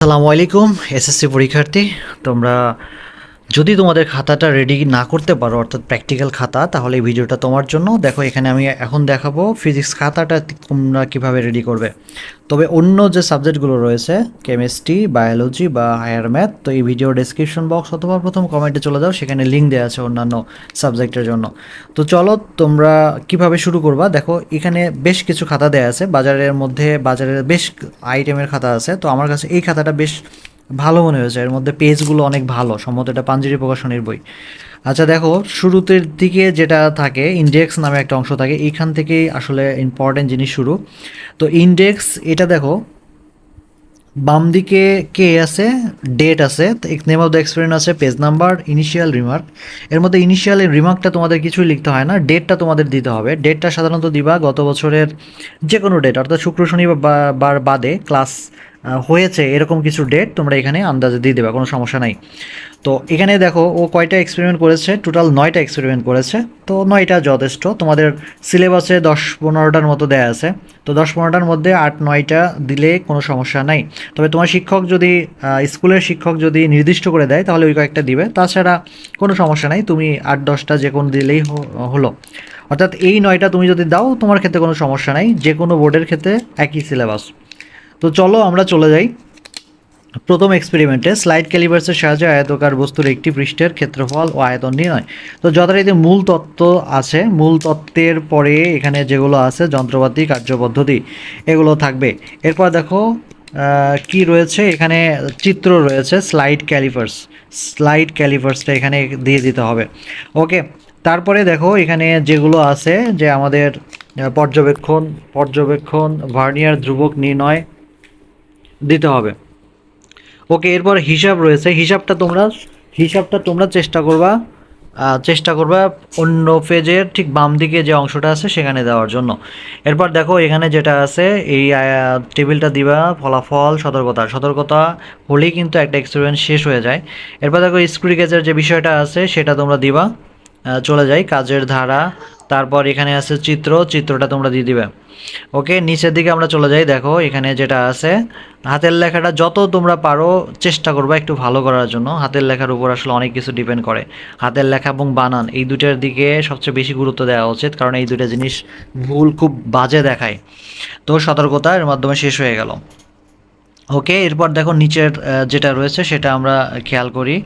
আসসালামু আলাইকুম এসএসসি পরীক্ষার্থী তোমরা যদি তোমাদের খাতাটা রেডি না করতে পারো, অর্থাৎ প্র্যাকটিক্যাল খাতা, তাহলে এই ভিডিওটা তোমার জন্য। দেখো, এখানে আমি এখন দেখাবো ফিজিক্স খাতাটা তোমরা কীভাবে রেডি করবে। তবে অন্য যে সাবজেক্টগুলো রয়েছে কেমিস্ট্রি বায়োলজি বা হায়ার ম্যাথ তো এই ভিডিও ডেসক্রিপশন বক্স অথবা প্রথম কমেন্টে চলে যাও, সেখানে লিঙ্ক দেওয়া আছে অন্যান্য সাবজেক্টের জন্য। তো চলো, তোমরা কীভাবে শুরু করবা? দেখো, এখানে বেশ কিছু খাতা দেওয়া আছে। বাজারের মধ্যে বাজারের বেশ আইটেমের খাতা আছে। তো আমার কাছে এই খাতাটা বেশ ভালো মনে হয়েছে। এর মধ্যে পেজগুলো অনেক ভালো, সম্ভবত এটা পাঞ্জেরি প্রকাশনীর বই। আচ্ছা দেখো, শুরুতের দিকে যেটা থাকে ইন্ডেক্স নামে একটা অংশ থাকে এইখান থেকেই আসলে ইম্পর্টেন্ট জিনিস শুরু। তো ইন্ডেক্স এটা দেখো, বাম দিকে কে আছে? ডেট আছে নেম অফ দ্য এক্সপেরিমেন্ট আছে পেজ নাম্বার ইনিশিয়াল রিমার্ক এর মধ্যে ইনিশিয়াল রিমার্কটা তোমাদের কিছুই লিখতে হয় না ডেটটা তোমাদের দিতে হবে। ডেটটা সাধারণত দিবা গত বছরের যে কোনো ডেট অর্থাৎ শুক্র, শনি বা- বাদে ক্লাস হয়েছে এরকম কিছু ডেট তোমরা এখানে আন্দাজে দিয়ে দেবে, কোনো সমস্যা নাই। তো এখানে দেখো, ও কয়টা এক্সপেরিমেন্ট করেছে? টোটাল নয়টা এক্সপেরিমেন্ট করেছে। তো নয়টা যথেষ্ট। তোমাদের সিলেবাসে দশ পনেরোটার মতো দেয়া আছে। তো দশ পনেরোটার মধ্যে আট নয়টা দিলে কোনো সমস্যা নাই। তবে তোমার শিক্ষক যদি স্কুলের শিক্ষক যদি নির্দিষ্ট করে দেয়, তাহলে ওই কয়েকটা দিবে। তাছাড়া কোনো সমস্যা নাই, তুমি আট, দশটা যে কোনো দিলেই হলো। অর্থাৎ এই নয়টা তুমি যদি দাও, তোমার ক্ষেত্রে কোনো সমস্যা নাই। যে কোনো বোর্ডের ক্ষেত্রে একই সিলেবাস তো চলো আমরা চলে যাই। প্রথম এক্সপেরিমেন্টে স্লাইড ক্যালিভার্সের সাহায্যে আয়তকার বস্তুর একটি পৃষ্ঠের ক্ষেত্রফল ও আয়তন নির্ণয়। তো যথারীতি মূল তত্ত্ব আছে। মূল তত্ত্বের পরে এখানে যেগুলো আছে, যন্ত্রপাতি কার্যপদ্ধতি এগুলো থাকবে। এরপর দেখো কি রয়েছে? এখানে চিত্র রয়েছে স্লাইড ক্যালিভার্স স্লাইড ক্যালিভার্সটা এখানে দিয়ে দিতে হবে। ওকে, তারপরে দেখো, এখানে যেগুলো আছে, যে আমাদের পর্যবেক্ষণ পর্যবেক্ষণ, ভার্নিয়ার ধ্রুবক নির্ণয় দিতে হবে। ওকে, এরপর হিসাব রয়েছে। হিসাবটা তোমরা হিসাবটা তোমরা চেষ্টা করবা চেষ্টা করবা অন্য পেজের ঠিক বাম দিকে যে অংশটা আছে সেখানে দেওয়ার জন্য। এরপর দেখো এখানে যেটা আছে, এই টেবিলটা দিবা ফলাফল, সতর্কতা। সতর্কতা হলেই কিন্তু একটা এক্সপেরিমেন্ট শেষ হয়ে যায়। এরপর দেখো স্ক্রু গেজের যে বিষয়টা আছে সেটা তোমরা দিবা। চলে যাই, কাজের ধারা। তারপর এখানে আছে চিত্র, চিত্রটা তোমরা দিয়ে দিবে। ওকে, নিচের দিকে আমরা চলে যাই, দেখো এখানে যেটা আছে। হাতের লেখাটা যত তোমরা পারো চেষ্টা করবা একটু ভালো করার জন্য। হাতের লেখার উপর আসলে অনেক কিছু ডিপেন্ড করে। হাতের লেখা এবং বানান, এই দুটার দিকে সবচেয়ে বেশি গুরুত্ব দেওয়া উচিত, কারণ এই দুটো জিনিস ভুল খুব বাজে দেখায়। তো সতর্কতা এর মাধ্যমে শেষ হয়ে গেল। ওকে, এরপর দেখো নিচের যেটা রয়েছে সেটা আমরা খেয়াল করি।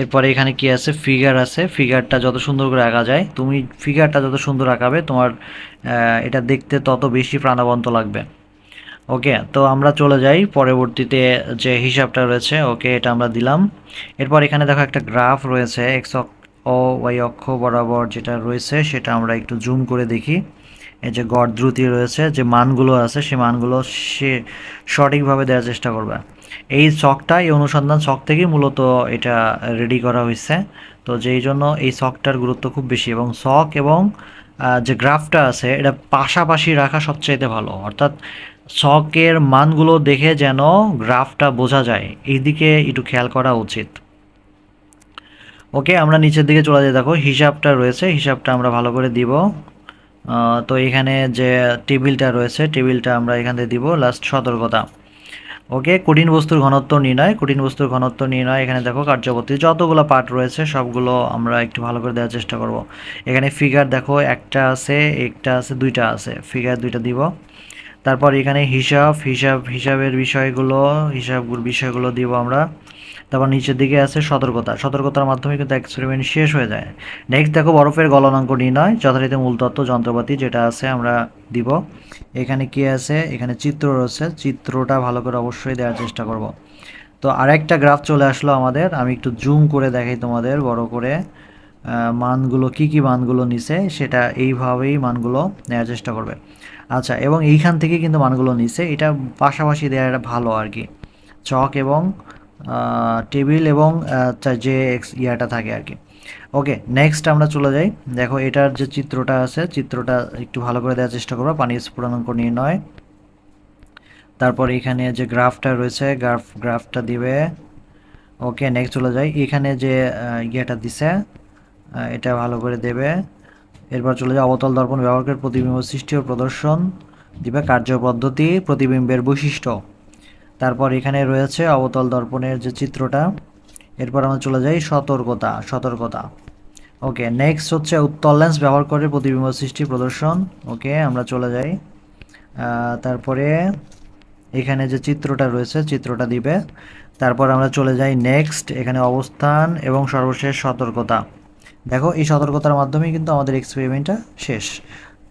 এরপরে এখানে কি আছে? ফিগার আছে। ফিগারটা যত সুন্দর করে আঁকা যায়, তুমি ফিগারটা যত সুন্দর আঁকাবে, তোমার এটা দেখতে তত বেশি প্রাণবন্ত লাগবে। ওকে তো আমরা চলে যাই। পরবর্তীতে যে হিসাবটা রয়েছে ওকে এটা আমরা দিলাম। এরপর এখানে দেখো একটা গ্রাফ রয়েছে এক্স ও ওয়াই অক্ষ বরাবর যেটা রয়েছে, সেটা আমরা একটু জুম করে দেখি। এই যে গড় দ্রুতি রয়েছে, যে মানগুলো আছে সেই মানগুলো সে সঠিকভাবে দেওয়ার চেষ্টা করবে। এই শখটা এই অনুসন্ধান শখ থেকেই মূলত এটা রেডি করা হয়েছে তো যেই জন্য এই শখটার গুরুত্ব খুব বেশি এবং শখ এবং যে গ্রাফটা আছে, এটা পাশাপাশি রাখা সবচাইতে ভালো। অর্থাৎ শখের মানগুলো দেখে যেন গ্রাফটা বোঝা যায় এই দিকে একটু খেয়াল করা উচিত। ওকে, আমরা নিচের দিকে চলে যাই। দেখো, হিসাবটা রয়েছে, হিসাবটা আমরা ভালো করে দিব। তো এখানে যে টেবিলটা রয়েছে, টেবিলটা আমরা এখান থেকে দিব লাস্ট সতর্কতা। ওকে কঠিন বস্তুর ঘনত্ব নির্ণয়, কঠিন বস্তুর ঘনত্ব নির্ণয়, এখানে দেখো কার্যপদ্ধতি, যতগুলো পার্ট রয়েছে, সবগুলো আমরা একটু ভালো করে দেওয়ার চেষ্টা করব। এখানে ফিগার দেখো, একটা আছে একটা আছে, দুইটা আছে ফিগার দুইটা দিব। তারপর এখানে হিসাব হিসাব, হিসাবের বিষয়গুলো হিসাবগুলো বিষয়গুলো দিব আমরা। তারপর নিচের দিকে আছে সতর্কতা। সতর্কতার মাধ্যমে কিন্তু এক্সপেরিমেন্ট শেষ হয়ে যায়। নেক্সট দেখো বরফের গলনাঙ্ক নির্ণয়। যথারীতি মূলতত্ত্ব যন্ত্রপাতি যেটা আছে আমরা দিব। এখানে কি আছে? এখানে চিত্র রয়েছে। চিত্রটা ভালো করে অবশ্যই দেওয়ার চেষ্টা করব। তো আরেকটা গ্রাফ চলে আসলো আমাদের। আমি একটু জুম করে দেখাই তোমাদের, বড় করে। মানগুলো কি কি মানগুলো নিছে, সেটা এইভাবেই মানগুলো নেওয়ার চেষ্টা করবে। আচ্ছা এবং এইখান থেকে কিন্তু মানগুলো নিছে। এটা পাশাপাশি দেওয়াটা ভালো আর কি। চক এবং টেবিল এবং যে ইয়াটা থাকে আর কি। ওকে নেক্সট আমরা চলে যাই। দেখো, এটার যে চিত্রটা আছে, চিত্রটা একটু ভালো করে দেওয়ার চেষ্টা করব। পানি স্ফুটনাঙ্ক নির্ণয়। তারপর এখানে যে গ্রাফটা রয়েছে, গ্রাফ, গ্রাফটা দিবে। ওকে নেক্সট চলে যাই। এখানে যে ইয়েটা দিছে এটা ভালো করে দেবে। এরপর চলে যায় অবতল দর্পণ ব্যবহার করে প্রতিবিম্ব সৃষ্টি ও প্রদর্শন দিবে কার্যপদ্ধতি প্রতিবিম্বের বৈশিষ্ট্য। তারপর এখানে রয়েছে অবতল দর্পণের যে চিত্রটা, এরপর আমরা চলে যাই সতর্কতা সতর্কতা। ওকে নেক্সট হচ্ছে উত্তল লেন্স ব্যবহার করে প্রতিবিম্ব সৃষ্টি প্রদর্শন। ওকে, আমরা চলে যাই। তারপরে এখানে যে চিত্রটা রয়েছে, চিত্রটা দিবে। তারপর আমরা চলে যাই নেক্সট এখানে অবস্থান এবং সর্বশেষ সতর্কতা। দেখো, এই সতর্কতার মাধ্যমে কিন্তু আমাদের এক্সপেরিমেন্টটা শেষ।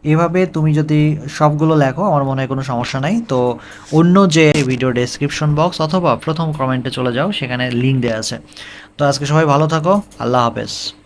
এভাবে তুমি যদি সবগুলো লেখো, আমার মনে হয় কোনো সমস্যা নাই। তো অন্য যে ভিডিও ডেসক্রিপশন বক্স অথবা প্রথম কমেন্টে চলে যাও, সেখানে লিঙ্ক দেওয়া আছে। তো আজকে সবাই ভালো থাকো, আল্লাহ হাফেজ।